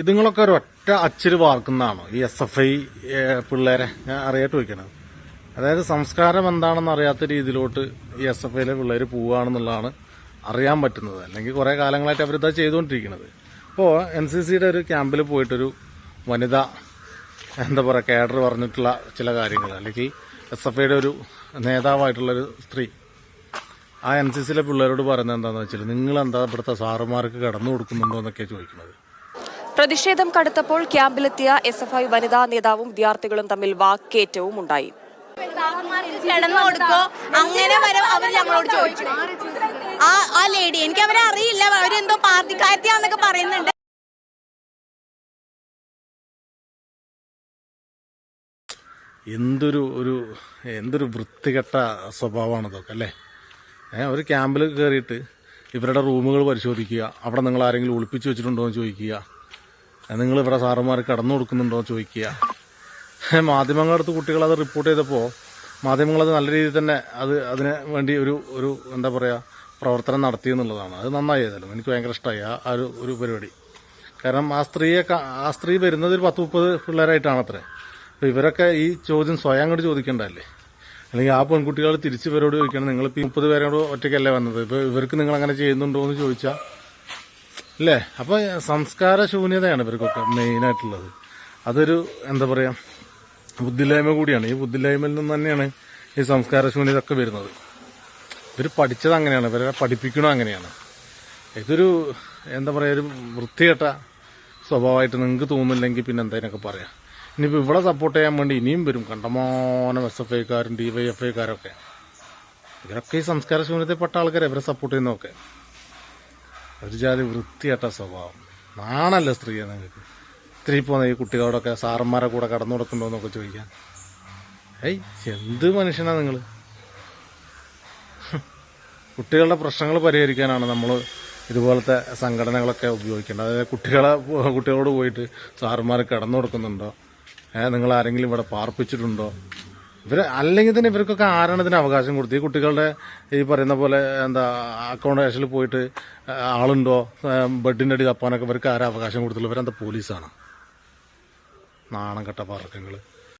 ഇതുങ്ങളൊക്കെ ഒരൊറ്റ അച്ചിര് വാർക്കുന്നതാണോ? ഈ S F I പിള്ളേരെ? ഞാൻ അറിയാട്ട് ചോദിക്കണത്. അതായത് സംസ്കാരം എന്താണെന്ന് അറിയാത്ത രീതിയിലോട്ട് ഈ എസ് എഫ് ഐയിലെ പിള്ളേർ പോവുകയാണെന്നുള്ളതാണ് അറിയാൻ പറ്റുന്നത്. അല്ലെങ്കിൽ കുറേ കാലങ്ങളായിട്ട് അവരിതാ ചെയ്തുകൊണ്ടിരിക്കുന്നത് അപ്പോൾ എൻ സി സിയുടെ ഒരു ക്യാമ്പിൽ പോയിട്ടൊരു വനിത എന്താ പറയുക കേഡർ പറഞ്ഞിട്ടുള്ള ചില കാര്യങ്ങൾ. അല്ലെങ്കിൽ എസ് എഫ് ഐയുടെ ഒരു നേതാവായിട്ടുള്ളൊരു സ്ത്രീ. ആ എൻ സി സിയിലെ പിള്ളേരോട് പറയുന്നത് എന്താണെന്ന് വെച്ചാൽ നിങ്ങൾ എന്താ ഇവിടുത്തെ സാറുമാർക്ക് കടന്നു കൊടുക്കുന്നുണ്ടോ എന്നൊക്കെയാണ് ചോദിക്കുന്നത് പ്രതിഷേധം കടുത്തപ്പോൾ ക്യാമ്പിലെത്തിയ എസ് എഫ് ഐ വനിതാ നേതാവും വിദ്യാർത്ഥികളും തമ്മിൽ വാക്കേറ്റവും ഉണ്ടായി. കിടന്നു കൊടുക്കോ അങ്ങനെ വരെ അവർ ഞങ്ങളോട് ചോദിച്ചു. ആ ആ ലേഡി എനിക്ക് അവരെ അറിയില്ല. അവരെന്തോ പാർട്ടിക്കാരത്തിയാന്നൊക്കെ പറയുന്നുണ്ട്. എന്തൊരു ഒരു എന്തൊരു വൃത്തികെട്ട സ്വഭാവമാണ് ഇതൊക്കെ അല്ലേ ഒരു ക്യാമ്പിൽ കയറിയിട്ട് ഇവരുടെ റൂമുകൾ പരിശോധിക്കുക. അവിടെ നിങ്ങൾ ആരെങ്കിലും ഒളിപ്പിച്ച് വെച്ചിട്ടുണ്ടോ എന്ന് ചോദിക്കുക. നിങ്ങൾ ഇവിടെ സാറുമാർ കടന്നു കൊടുക്കുന്നുണ്ടോ എന്ന് ചോദിക്കുക. മാധ്യമങ്ങളുടെ അടുത്ത് കുട്ടികൾ അത് റിപ്പോർട്ട് ചെയ്തപ്പോൾ മാധ്യമങ്ങളത് നല്ല രീതിയിൽ തന്നെ അത് അതിന് വേണ്ടി ഒരു ഒരു എന്താ പറയുക പ്രവർത്തനം നടത്തി എന്നുള്ളതാണ്. അത് നന്നായി ഏതായാലും എനിക്ക് ഭയങ്കര ഇഷ്ടമായി ആ ഒരു ഒരു പരിപാടി. കാരണം ആ സ്ത്രീയെ ആ സ്ത്രീ വരുന്നത് ഒരു പത്ത് മുപ്പത് പിള്ളേരായിട്ടാണ് അത്ര അപ്പോൾ ഇവരൊക്കെ ഈ ചോദ്യം സ്വയം അങ്ങോട്ട് ചോദിക്കേണ്ടതല്ലേ? അല്ലെങ്കിൽ ആ പെൺകുട്ടികൾ തിരിച്ച് ഇവരോട് ചോദിക്കണം നിങ്ങളിപ്പോൾ മുപ്പത് പേരോട് ഒറ്റയ്ക്കല്ലേ വന്നത്? ഇപ്പോൾ ഇവർക്ക് നിങ്ങൾ അങ്ങനെ ചെയ്യുന്നുണ്ടോ? എന്ന് ചോദിച്ചാൽ അല്ലേ അപ്പോൾ സംസ്കാര ശൂന്യതയാണ് ഇവർക്കൊക്കെ മെയിനായിട്ടുള്ളത് അതൊരു എന്താ പറയുക ബുദ്ധിയില്ലായ്മ കൂടിയാണ്. ഈ ബുദ്ധിയില്ലായ്മയിൽ നിന്ന് തന്നെയാണ് ഈ സംസ്കാര ശൂന്യത ഒക്കെ വരുന്നത്. ഇവർ പഠിച്ചത് അങ്ങനെയാണ്. ഇവരെ പഠിപ്പിക്കണോ അങ്ങനെയാണ്. ഇതൊരു എന്താ പറയുക ഒരു വൃത്തികെട്ട സ്വഭാവമായിട്ട് നിങ്ങൾക്ക് തോന്നുന്നില്ലെങ്കിൽ പിന്നെ എന്തായാലൊക്കെ പറയാം. ഇനിയിപ്പോൾ ഇവിടെ സപ്പോർട്ട് ചെയ്യാൻ വേണ്ടി ഇനിയും വരും. കണ്ടമാനം എസ് എഫ് ഐക്കാരും ഡി വൈ എഫ് ഐക്കാരൊക്കെ ഇവരൊക്കെ ഈ സംസ്കാര ശൂന്യതയിൽപ്പെട്ട ആൾക്കാരെ. ഇവരെ സപ്പോർട്ട് ചെയ്യുന്നതൊക്കെ. ഒരു ജാതി വൃത്തിയട്ട സ്വഭാവം. നാണല്ല സ്ത്രീയെ നിങ്ങൾക്ക്? ഇത്തിരി പോകുന്ന ഈ കുട്ടികളോടൊക്കെ സാറന്മാരെ കൂടെ കടന്നു കൊടുക്കുന്നുണ്ടോ എന്നൊക്കെ ചോദിക്കാൻ. ഏയ് എന്ത് മനുഷ്യനാ നിങ്ങൾ കുട്ടികളുടെ പ്രശ്നങ്ങൾ പരിഹരിക്കാനാണ് നമ്മൾ ഇതുപോലത്തെ സംഘടനകളൊക്കെ ഉപയോഗിക്കേണ്ടത്. അതായത് കുട്ടികളെ കുട്ടികളോട് പോയിട്ട് സാറുമാർ കിടന്നു കൊടുക്കുന്നുണ്ടോ? നിങ്ങൾ ആരെങ്കിലും ഇവിടെ പാർപ്പിച്ചിട്ടുണ്ടോ? ഇവർ അല്ലെങ്കിൽ തന്നെ ഇവർക്കൊക്കെ ആരാണ് ഇതിന് അവകാശം കൊടുത്തത് ഈ കുട്ടികളുടെ ഈ പറയുന്ന പോലെ എന്താ അക്കോമഡേഷനിൽ പോയിട്ട് ആളുണ്ടോ? ബെഡിന്റെ അടി തപ്പാനൊക്കെ ഇവർക്ക് ആരാ അവകാശം കൊടുത്തുള്ളൂ? ഇവരെന്താ പോലീസാണ്? നാണം കെട്ട പറക്കങ്ങൾ